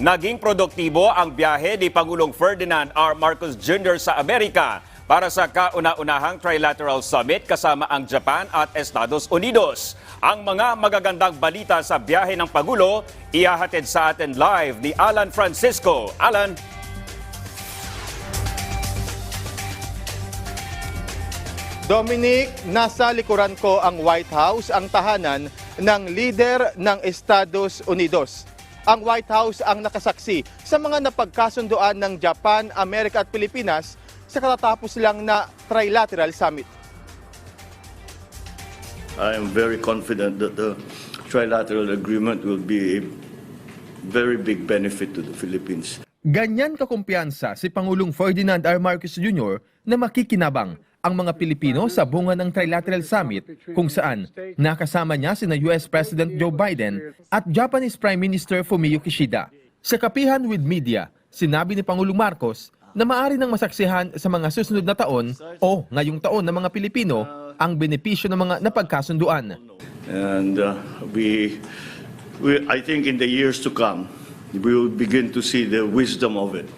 Naging produktibo ang biyahe ni Pangulong Ferdinand R. Marcos Jr. sa Amerika para sa kauna-unahang trilateral summit kasama ang Japan at Estados Unidos. Ang mga magagandang balita sa biyahe ng Pangulo, ihahatid sa atin live ni Alan Francisco. Alan, Dominic, nasa likuran ko ang White House, ang tahanan ng leader ng Estados Unidos. Ang White House ang nakasaksi sa mga napagkasunduan ng Japan, Amerika at Pilipinas sa katatapos lang na trilateral summit. I am very confident that the trilateral agreement will be a very big benefit to the Philippines. Ganyan kakumpiyansa si Pangulong Ferdinand R. Marcos Jr. na makikinabang ang mga Pilipino sa bunga ng Trilateral Summit kung saan nakasama niya sina US President Joe Biden at Japanese Prime Minister Fumio Kishida. Sa kapihan with media, sinabi ni Pangulong Marcos na maari nang masaksihan sa mga susunod na taon o ngayong taon ng mga Pilipino ang benepisyo ng mga napagkasunduan. And uh, we, we, I think in the years to come, we will begin to see the wisdom of it.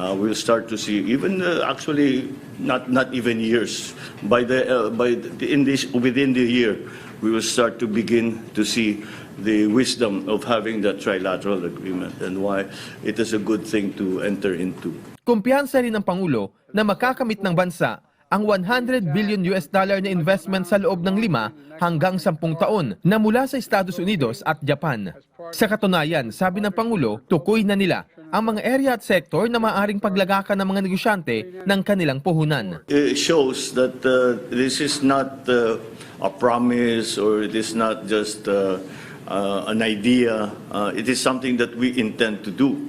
Uh, we'll start to see even uh, actually not not even years by the uh, by the, in this within the year we will start to begin to see the wisdom of having that trilateral agreement and why it is a good thing to enter into. Kumpiyansa rin ng Pangulo na makakamit ng bansa ang 100 billion US dollar na investment sa loob ng lima hanggang 10 taon na mula sa Estados Unidos at Japan. Sa katunayan, sabi ng Pangulo, tukoy na nila ang mga area at sector na maaring paglagakan ng mga negosyante ng kanilang puhunan. it shows that uh, this is not uh, a promise or it is not just uh, uh, an idea. Uh, it is something that we intend to do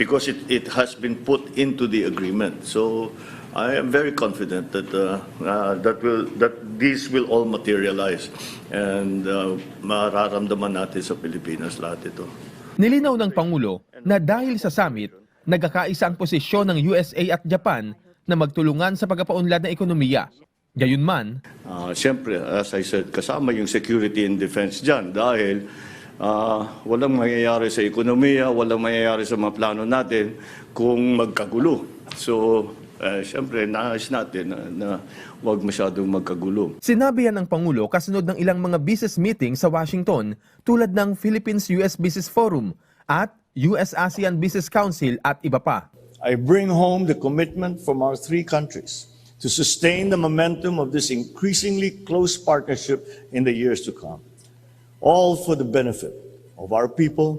because it, it has been put into the agreement. So I am very confident that uh, uh, that will that these will all materialize and uh, mararamdaman natin sa Pilipinas lahat ito. Nilinaw ng Pangulo na dahil sa summit, nagkakaisa ang posisyon ng USA at Japan na magtulungan sa pagpapaunlad ng ekonomiya. Gayunman, Ah, Siyempre, as I said, kasama yung security and defense dyan dahil ah, walang mangyayari sa ekonomiya, walang mangyayari sa mga plano natin kung magkagulo. So, eh, siyempre, nais natin na, na huwag masyadong magkagulo. Sinabi yan ng Pangulo kasunod ng ilang mga business meeting sa Washington tulad ng Philippines-US Business Forum at US-ASEAN Business Council at iba pa. I bring home the commitment from our three countries to sustain the momentum of this increasingly close partnership in the years to come, all for the benefit of our people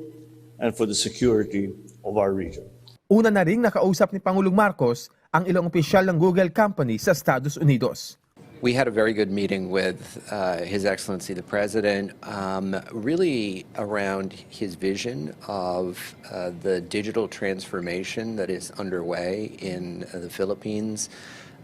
and for the security of our region. Una na ring nakausap ni Pangulong Marcos ang ilang opisyal ng Google Company sa Estados Unidos. We had a very good meeting with uh, His Excellency the President, um, really around his vision of uh, the digital transformation that is underway in uh, the Philippines.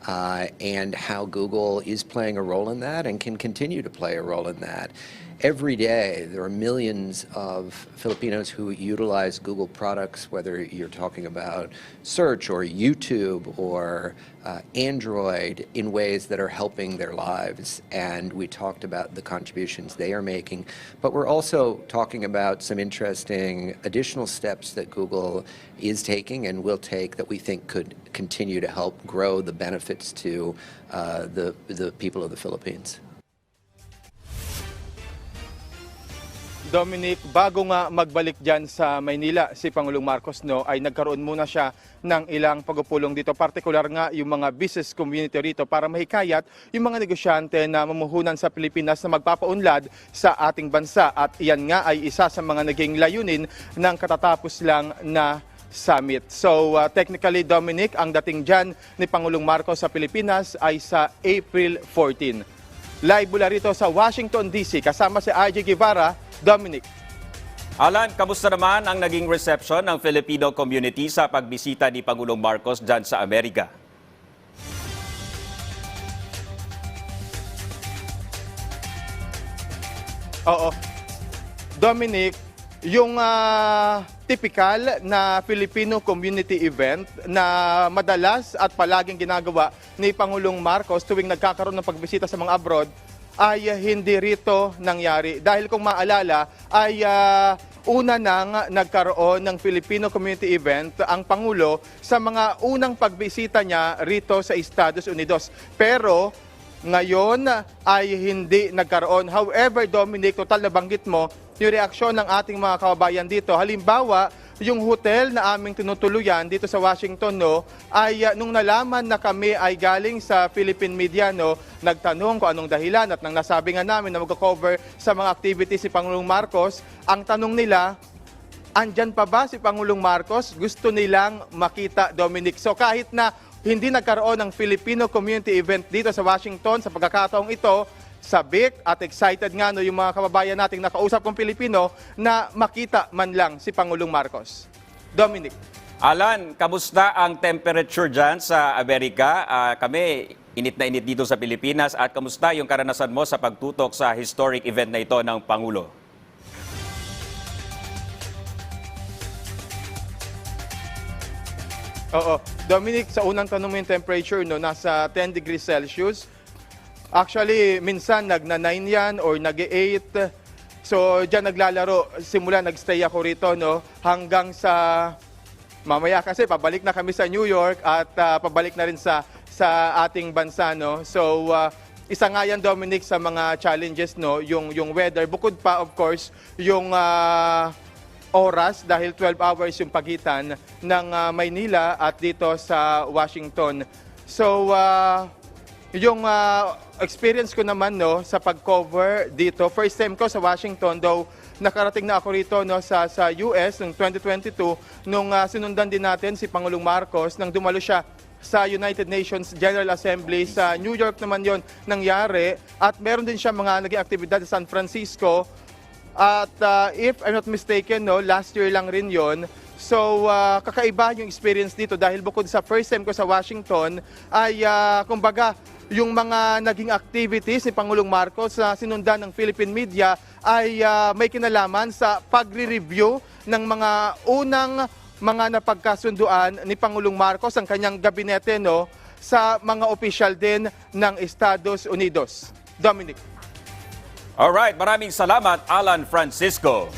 Uh, and how Google is playing a role in that and can continue to play a role in that. Every day, there are millions of Filipinos who utilize Google products, whether you're talking about search or YouTube or uh, Android, in ways that are helping their lives. And we talked about the contributions they are making. But we're also talking about some interesting additional steps that Google is taking and will take that we think could continue to help grow the benefits to uh, the, the people of the Philippines. Dominic, bago nga magbalik dyan sa Maynila, si Pangulong Marcos no, ay nagkaroon muna siya ng ilang pagpupulong dito. Partikular nga yung mga business community rito para mahikayat yung mga negosyante na mamuhunan sa Pilipinas na magpapaunlad sa ating bansa. At iyan nga ay isa sa mga naging layunin ng katatapos lang na summit. So uh, technically, Dominic, ang dating dyan ni Pangulong Marcos sa Pilipinas ay sa April 14. Live mula rito sa Washington DC kasama si RJ Guevara, Dominic. Alan, kamusta naman ang naging reception ng Filipino community sa pagbisita ni Pangulong Marcos dyan sa Amerika? Oo. Dominic, yung ah, typical na Filipino community event na madalas at palaging ginagawa ni Pangulong Marcos tuwing nagkakaroon ng pagbisita sa mga abroad ay hindi rito nangyari. Dahil kung maalala ay ah, una nang nagkaroon ng Filipino Community Event ang Pangulo sa mga unang pagbisita niya rito sa Estados Unidos. Pero ngayon ay hindi nagkaroon. However, Dominic, total na banggit mo yung reaksyon ng ating mga kababayan dito. Halimbawa, yung hotel na aming tinutuluyan dito sa Washington no ay uh, nung nalaman na kami ay galing sa Philippine media no nagtanong kung anong dahilan at nang nasabi nga namin na magko-cover sa mga activities si Pangulong Marcos ang tanong nila andyan pa ba si Pangulong Marcos gusto nilang makita Dominic so kahit na hindi nagkaroon ng Filipino community event dito sa Washington sa pagkakataong ito sabik at excited nga no yung mga kababayan nating nakausap kong Pilipino na makita man lang si Pangulong Marcos. Dominic. Alan, kamusta ang temperature dyan sa Amerika? Ah, kami, init na init dito sa Pilipinas. At kamusta yung karanasan mo sa pagtutok sa historic event na ito ng Pangulo? Oo. Dominic, sa unang tanong mo yung temperature, no, nasa 10 degrees Celsius. Actually, minsan nagna-9 yan or nag-8. So, dyan naglalaro. Simula nagstay ako rito, no, hanggang sa mamaya kasi pabalik na kami sa New York at ah, pabalik na rin sa sa ating bansa, no. So, ah, isa nga yan, Dominic, sa mga challenges, no, yung, yung weather. Bukod pa, of course, yung ah, oras dahil 12 hours yung pagitan ng ah, Maynila at dito sa Washington. So, ah, yung ah, experience ko naman no sa pag-cover dito, first time ko sa Washington though nakarating na ako rito no sa sa US noong 2022 nung ah, sinundan din natin si Pangulong Marcos nang dumalo siya sa United Nations General Assembly sa New York naman yon nangyari at meron din siya mga naging aktibidad sa San Francisco at uh, if I'm not mistaken, no, last year lang rin yon. So, uh, kakaiba yung experience dito dahil bukod sa first time ko sa Washington, ay uh, kumbaga, yung mga naging activities ni Pangulong Marcos sa sinundan ng Philippine media ay uh, may kinalaman sa pagre-review ng mga unang mga napagkasunduan ni Pangulong Marcos ang kanyang gabinete no sa mga opisyal din ng Estados Unidos. Dominic. Alright, maraming salamat Alan Francisco.